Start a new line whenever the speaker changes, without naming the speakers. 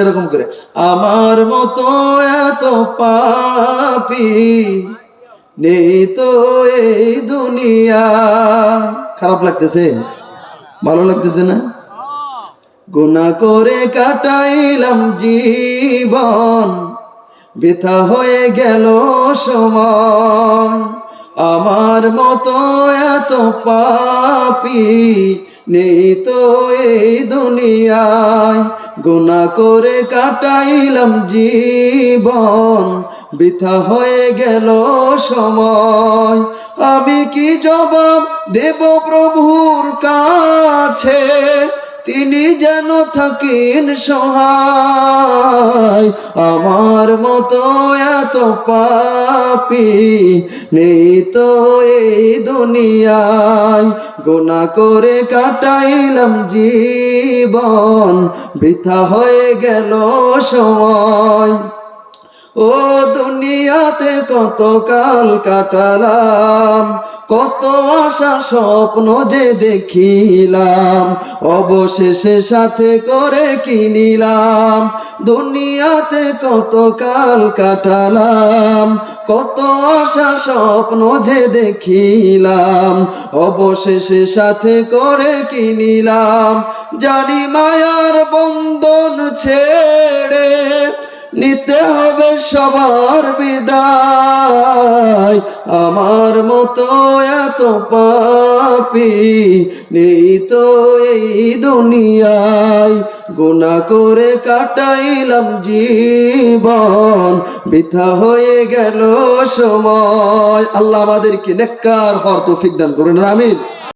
এরকম করে, আমার মতো এত পাপি নেই তো এই দুনিয়া। খারাপ লাগতেছে? ভালো লাগতেছে না? গুণা করে কাটাইলাম জীবন, বৃথা হয়ে গেল সময়। আমার মতো এত পাপি নেই তো এই দুনিয়ায়। গুণা করে কাটাইলাম জীবন, বৃথা হয়ে গেল সময়। আমি কি জবাব দেব প্রভুর কাছে? তিনি যেন থাকেন সহায়। আমার মতো এত পাপি নেই তো এই দুনিয়ায়। গোনা করে কাটাইলাম জীবন, বৃথা হয়ে গেল সময়। ও দুনিয়াতে কত কাল কাটালাম, কত আশা স্বপ্ন যে দেখিলাম, অবশেষে সাথে করে কিনিলাম দুনিয়াতে কত কাল কাটালাম, কত আশা স্বপ্ন যে দেখিলাম, অবশেষে সাথে করে কিনিলাম জানি মায়ার বন্ধন ছেড়ে নিতে হবে সবার বিদায়। আমার মতো এত পাপি নেই তো এই দুনিয়ায়। গুণা করে কাটাইলাম জীবন, বৃথা হয়ে গেল সময়। আল্লাহ আমাদেরকে নেককার হর তৌফিক দান করুন, আমিন।